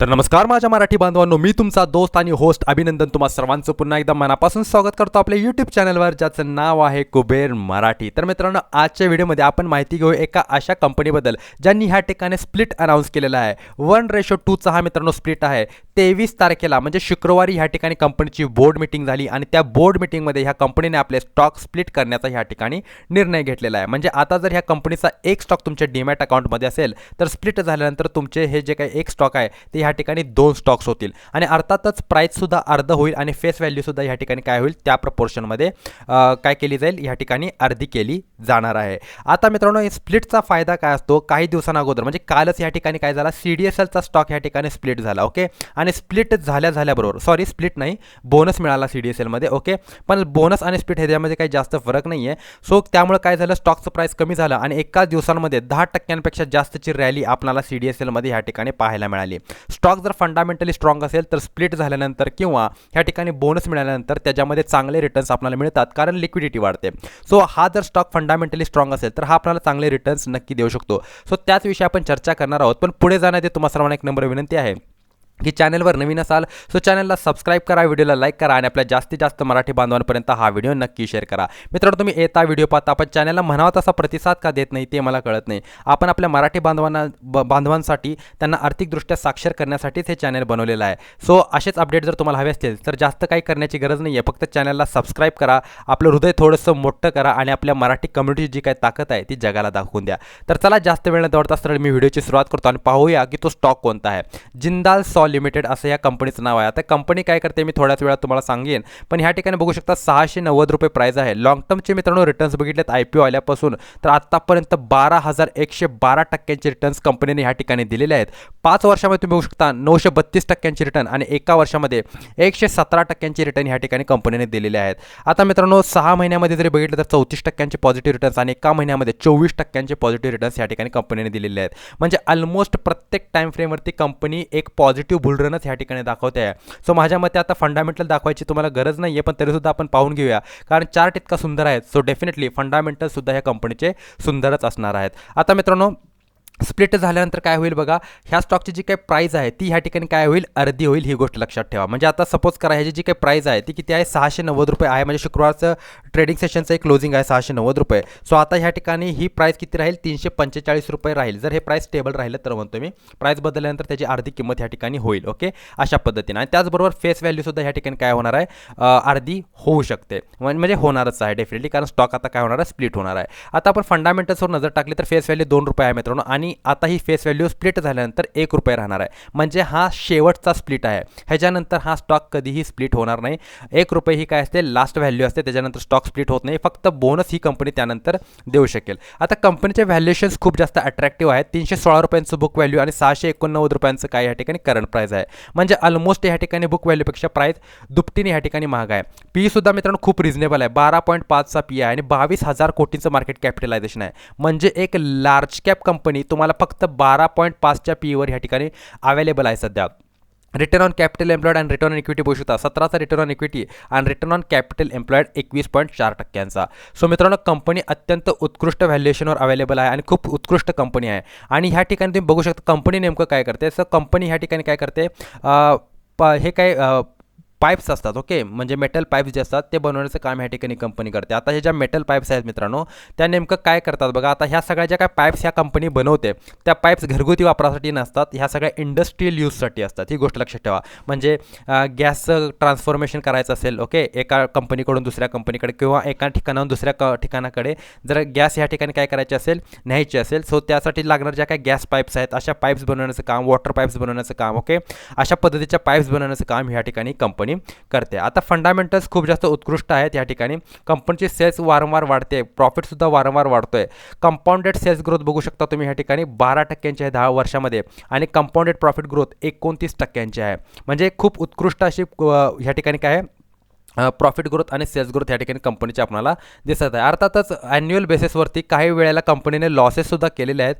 तर नमस्कार माझ्या मराठी बांधवांनो मी तुमचा दोस्त आणि होस्ट अभिनंदन तुम्हा सर्वांचं पुन्हा एकदा मनापासून स्वागत करतो आपल्या यूट्यूब चॅनलवर ज्याचं नाव आहे कुबेर मराठी. तर मित्रांनो आजच्या व्हिडिओमध्ये आपण माहिती घेऊ एका अशा कंपनीबद्दल ज्यांनी ह्या ठिकाणी स्प्लिट अनाऊन्स केलेला आहे. वन रेशो टूचा हा मित्रांनो स्प्लिट आहे. तेवीस तारखेला म्हणजे शुक्रवारी ह्या ठिकाणी कंपनीची बोर्ड मिटिंग झाली आणि त्या बोर्ड मिटिंगमध्ये ह्या कंपनीने आपले स्टॉक स्प्लिट करण्याचा ह्या ठिकाणी निर्णय घेतलेला आहे. म्हणजे आता जर ह्या कंपनीचा एक स्टॉक तुमच्या डीमॅट अकाउंटमध्ये असेल तर स्प्लिट झाल्यानंतर तुमचे हे जे काही एक स्टॉक आहे ते ह्या ठिकाणी दोन स्टॉक्स होतील. आणि अर्थातच प्राईससुद्धा अर्ध होईल आणि फेस व्हॅल्यूसुद्धा ह्या ठिकाणी काय होईल त्या प्रपोर्शनमध्ये काय केली जाईल ह्या ठिकाणी अर्धी केली जाणार आहे. आता मित्रांनो स्प्लिटचा फायदा काय असतो? काही दिवसांअगोदर म्हणजे कालच या ठिकाणी काय झाला? सी डी एस एलचा स्टॉक ह्या ठिकाणी स्प्लिट झाला ओके आणि स्प्लिट झाल्या झाल्याबरोबर सॉरी स्प्लिट नाही बोनस मिळाला सी डी एस एलमध्ये ओके पण बोनस आणि स्प्लिट ह्याच्यामध्ये काही जास्त फरक नाही आहे सो त्यामुळे काय झालं? स्टॉकचं प्राईस कमी झालं आणि एकाच दिवसांमध्ये दहा टक्क्यांपेक्षा जास्तची रॅली आपल्याला सी डी एस एलमध्ये ह्या ठिकाणी पाहायला मिळाली. स्टॉक जर फंडामेंटली स्ट्रॉंग असेल तर स्प्लिट झाल्यानंतर किंवा ह्या ठिकाणी बोनस मिळाल्यानंतर त्याच्यामध्ये चांगले रिटर्न्स आपल्याला मिळतात कारण लिक्विडिटी वाढते. सो हा जर स्टॉक फंड फंडामेंटली स्ट्रॉंग असेल तर हा आपल्याला चांगले रिटर्न्स नक्की देऊ शकतो. सो त्याच विषयी आपण चर्चा करणार आहोत पण पुढे जाण्याआधी तुम्हाला सर्वांना एक नंबर विनंती आहे. की चॅनलवर नवीन असाल सो चॅनलला सबस्क्राईब करा व्हिडिओला लाईक करा आणि आपल्या जास्तीत जास्त मराठी बांधवांपर्यंत हा व्हिडिओ नक्की शेअर करा. मित्रांनो तुम्ही येता व्हिडिओ पाहता आपण चॅनलला म्हणावा तसा प्रतिसाद का देत नाही ते मला कळत नाही. आपण आपल्या मराठी बांधवांना ब बांधवांसाठी त्यांना आर्थिकदृष्ट्या साक्षर करण्यासाठीच हे चॅनल बनवलेलं आहे. सो असेच अपडेट जर तुम्हाला हवे असतील तर जास्त काही करण्याची गरज नाही आहे फक्त चॅनलला सबस्क्राईब करा आपलं हृदय थोडंसं मोठं करा आणि आपल्या मराठी कम्युनिटीची जी काही ताकद आहे ती जगाला दाखवून द्या. तर चला जास्त वेळ न दौडता सरळ मी व्हिडिओची सुरुवात करतो आणि पाहूया की तो स्टॉक कोणता आहे. जिंदाल सॉ लिमिटेड असं या कंपनीचं नाव आहे. आता कंपनी काय करते मी थोड्याच वेळात तुम्हाला सांगेन. पण ह्या ठिकाणी बघू शकता सहाशे नव्वद रुपये प्राईज आहे. लॉंग टर्मचे मित्रांनो रिटर्न्स बघितलेत आय पी ओ आल्यापासून तर आत्तापर्यंत बारा हजार एकशे बारा टक्क्यांचे रिटर्न्स कंपनीने ह्या ठिकाणी दिलेले आहेत. पाच वर्षामध्ये तुम्ही बघू शकता नऊशे बत्तीस टक्क्यांचे रिटर्न आणि एका वर्षामध्ये एकशे सतरा टक्क्यांचे रिटर्न ह्या ठिकाणी कंपनीने दिलेले आहेत. आता मित्रांनो सहा महिन्यामध्ये जरी बघितलं तर चौतीस टक्क्यांचे पॉझिटिव्ह रिटर्न्स आणि एका महिन्यामध्ये चोवीस टक्क्यांचे पॉझिटिव्ह रिटर्न्स या ठिकाणी कंपनीने दिलेले आहेत. म्हणजे ऑलमोस्ट प्रत्येक टाईम फ्रेमवरती कंपनी एक पॉझिटिव्ह बुलरनच ह्या ठिकाणी दाखवते आहे. सो माझ्या मते आता फंडामेंटल दाखवायची तुम्हाला गरज नाही आहे पण तरीसुद्धा आपण पाहून घेऊया. कारण चार्ट इतका सुंदर आहेत. सो डेफिनेटली फंडामेंटलसुद्धा ह्या कंपनीचे सुंदरच असणार आहेत. आता मित्रांनो स्प्लिट झाल्यानंतर काय होईल बघा ह्या स्टॉकची जी काही प्राईज आहे ती ह्या ठिकाणी काय होईल? अर्धी होईल ही गोष्ट लक्षात ठेवा. म्हणजे आता सपोज करा ह्याची जी काही प्राईज आहे ती किती आहे? सहाशे नव्वद रुपये आहे. म्हणजे शुक्रवारचं ट्रेडिंग सेशनचं एक क्लोजिंग आहे सहाशे नव्वद रुपये. सो आता ह्या ठिकाणी ही प्राईस किती राहील? तीनशे पंचेचाळीस रुपये राहील. जर हे प्राईस स्टेबल राहिलं तर म्हणतो मी प्राईस बदलल्यानंतर त्याची अर्धी किंमत ह्या ठिकाणी होईल ओके अशा पद्धतीने. आणि त्याचबरोबर फेस व्हॅल्यूसुद्धा ह्या ठिकाणी काय होणार आहे? अर्धी होऊ शकते. म्हणजे होणारच आहे डेफिनेटली कारण स्टॉक आता काय होणार आहे? स्प्लिट होणार आहे. आता आपण फंडामेंटल्सवर नजर टाकली तर फेस व्हॅल्यू दोन रुपये आहे मित्रांनो. आणि आता ही फेस व्हॅल्यू स्प्लिट झाल्यानंतर एक रुपये राहणार आहे. म्हणजे हा शेवटचा स्प्लिट आहे. ह्याच्यानंतर हा स्टॉक कधीही स्प्लिट होणार नाही. एक रुपये ही काय असते? लास्ट व्हॅल्यू असते. त्याच्यानंतर स्टॉक स्प्लिट होत नाही. फक्त बोनस ही कंपनी त्यानंतर देऊ शकेल. आता कंपनीचे व्हॅल्युएशन्स खूप जास्त अट्रॅक्टिव्ह आहेत. तीनशे सोळा रुपयांचं बुक व्हॅल्यू आणि सहाशे एकोणनव्वद रुपयांचं काय या ठिकाणी करंट प्राईस आहे. म्हणजे ऑलमोस्ट या ठिकाणी बुक व्हॅल्यूपेक्षा प्राईस दुपटीने या ठिकाणी महाग आहे. पी सुद्धा मित्रांनो खूप रिझनेबल आहे. बारा पॉईंट पाचचा पी आहे आणि बावीस हजार कोटींचं मार्केट कॅपिटलायझेशन आहे. म्हणजे एक लार्ज कॅप कंपनी तुम्हाला फक्त बारा पॉईंट पाचच्या पीवर ह्या ठिकाणी अवेलेबल आहे सध्या. रिटर्न ऑन कॅपिटल एम्प्लॉयड आणि रिटर्न ऑन इक्विटी बघू शकता. सतराचा रिटर्न ऑन इक्विटी आणि रिटर्न ऑन कॅपिटल एम्प्लॉयड एकवीस पॉईंट चार टक्क्यांचा. सो मित्रांनो कंपनी अत्यंत उत्कृष्ट व्हॅल्युएशनवर अवेलेबल आहे आणि खूप उत्कृष्ट कंपनी आहे. आणि ह्या ठिकाणी तुम्ही बघू शकता कंपनी नेमकं काय करते? सर कंपनी ह्या ठिकाणी काय करते? प हे काय पाईप्स असतात ओके? म्हणजे मेटल पाईप्स जे असतात ते बनवण्याचं काम ह्या ठिकाणी कंपनी करते. आता हे ज्या मेटल पाईप्स आहेत मित्रांनो त्या नेमकं काय करतात बघा? आता ह्या सगळ्या ज्या काय पाईप्स ह्या कंपनी बनवते त्या पाईप्स घरगुती वापरासाठी नसतात ह्या सगळ्या इंडस्ट्रीयल यूजसाठी असतात. ही गोष्ट लक्षात ठेवा. म्हणजे गॅसचं ट्रान्सफॉर्मेशन करायचं असेल ओके? एका कंपनीकडून दुसऱ्या कंपनीकडे किंवा एका ठिकाणाहून दुसऱ्या क ठिकाणाकडे जर गॅस ह्या ठिकाणी काय करायचे असेल न्यायची असेल सो त्यासाठी लागणार ज्या काय गॅस पाईप्स आहेत अशा पाईप्स बनवण्याचं काम वॉटर पाईप्स बनवण्याचं काम ओके? अशा पद्धतीच्या पाईप्स बनवण्याचं काम ह्या ठिकाणी कंपनी करते. आता फंडामेंटल्स खूप जास्त उत्कृष्ट आहेत या ठिकाणी. कंपनीची सेल्स वारंवार वाढते. प्रॉफिटसुद्धा वारंवार वाढतो आहे कंपाऊंडेड सेल्स ग्रोथ बघू शकता तुम्ही ह्या ठिकाणी बारा टक्क्यांची आहे दहा वर्षामध्ये आणि कंपाऊंडेड प्रॉफिट ग्रोथ एकोणतीस टक्क्यांची आहे. म्हणजे खूप उत्कृष्ट अशी ह्या ठिकाणी काय आहे? प्रॉफिट ग्रोथ आणि सेल्स ग्रोथ या ठिकाणी कंपनीच्या आपल्याला दिसत आहे. अर्थातच ॲन्युअल बेसिसवरती काही वेळेला कंपनीने लॉसेससुद्धा केलेले आहेत.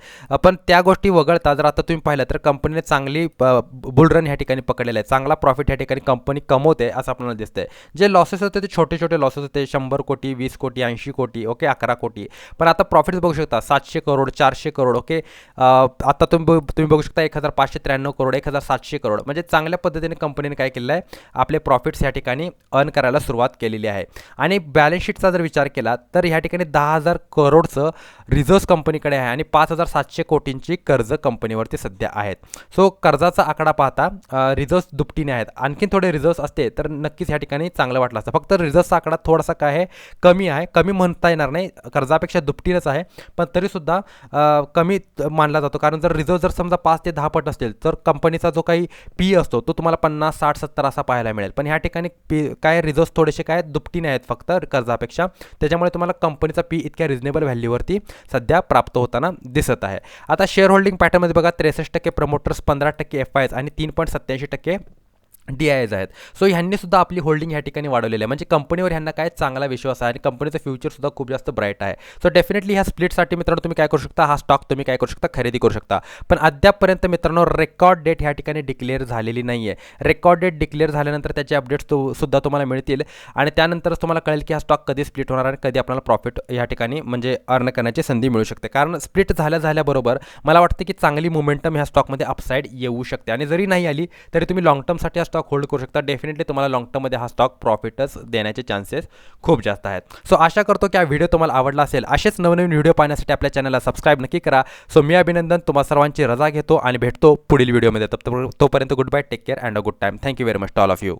पण त्या गोष्टी वगळता जर आता तुम्ही पाहिलं तर कंपनीने चांगली बुलरन ह्या ठिकाणी पकडलेला आहे चांगला प्रॉफिट ह्या ठिकाणी कंपनी कमवते असं आपल्याला दिसतंय. जे लॉसेस होते ते छोटे छोटे लॉसेस होते. शंभर कोटी वीस कोटी ऐंशी कोटी ओके अकरा कोटी. पण आता प्रॉफिट्स बघू शकता सातशे करोड चारशे करोड ओके. आता तुम्ही बघ- तुम्ही बघू शकता एक हजार पाचशे त्र्याण्णव करोड एक हजार सातशे करोड. म्हणजे चांगल्या पद्धतीने कंपनीने काय केलं आहे? आपले प्रॉफिट्स या ठिकाणी अर्न करायला सुरुवात केलेली आहे. आणि बॅलन्स शीटचा जर विचार केला तर ह्या ठिकाणी दहा हजार करोडचं रिझर्व्स कंपनीकडे आहे आणि पाच हजार सातशे कोटींची कर्ज कंपनीवरती सध्या आहेत. सो कर्जाचा आकडा पाहता रिझर्व्स दुपटीने आहेत. आणखीन थोडे रिझर्व्स असते तर नक्कीच ह्या ठिकाणी चांगलं वाटलं असतं. फक्त रिझर्व्सचा आकडा थोडासा काय आहे कमी आहे. कमी म्हणता येणार नाही. कर्जापेक्षा दुपटीनंच आहे. पण तरीसुद्धा कमी मानला जातो. कारण जर रिझर्व्ह जर समजा पाच ते दहा पट असतील तर कंपनीचा जो काही पी असतो तो तुम्हाला पन्नास साठ सत्तर असा पाहायला मिळेल. पण ह्या ठिकाणी पी काय रिझर्व्स थोडेसे काय दुपटीने आहेत फक्त कर्जापेक्षा. त्याच्यामुळे तुम्हाला कंपनीचा पी इतक्या रिजनेबल व्हॅल्यूवरती सध्या प्राप्त होताना दिसत आहे. आता शेअर होल्डिंग पॅटर्नमध्ये बघा त्रेसष्ट टक्के प्रमोटर्स पंधरा टक्के एफ आयज आणि तीन पॉईंट सत्याऐंशी टक्के डी आयज आहेत. सो ह्यांनी सुद्धा आपली होल्डिंग ह्या ठिकाणी वाढवलेली आहे. म्हणजे कंपनीवर ह्यांना काय चांगला विश्वास आहे आणि कंपनीचं फ्युचरसुद्धा खूप जास्त ब्राईट आहे. सो डेफिनेटली ह्या स्प्लिटसाठी मित्रांनो तुम्ही काय करू शकता? हा स्टॉक तुम्ही काय करू शकता? खरेदी करू शकता. पण अद्यापपर्यंत मित्रांनो रेकॉर्ड डेट ह्या ठिकाणी डिक्लेअर झालेली नाही आहे रेकॉर्ड डेट डिक्लेअर झाल्यानंतर त्याचे अपडेट्स तो सुद्धा तुम्हाला मिळतील. आणि त्यानंतरच तुम्हाला कळेल की हा स्टॉक कधी स्प्लिट होणार आणि कधी आपल्याला प्रॉफिट या ठिकाणी म्हणजे अर्न करण्याची संधी मिळू शकते. कारण स्प्लिट झाल्या झाल्याबरोबर मला वाटतं की चांगली मोमेंटम ह्या स्टॉकमध्ये अपसाईड येऊ शकते. आणि जरी नाही आली तरी तुम्ही लॉंग टर्मसाठी हा स्टॉक होल्ड करू शकता. डेफिनेटली तुम्हाला लॉंग टर्ममध्ये हा स्टॉक प्रॉफिटच देण्याचे चान्सेस खूप जास्त आहेत. सो आशा करतो की हा व्हिडिओ तुम्हाला आवडला असेल. असेच नवनवीन व्हिडिओ पाहण्यासाठी आपल्या चॅनलला सबस्क्राईब नक्की करा. सो मी अभिनंदन. तुम्हा सर्वांची रजा घेतो आणि भेटतो पुढील व्हिडिओमध्ये तोपर्यंत good bye take care and a good time thank you very much to all of you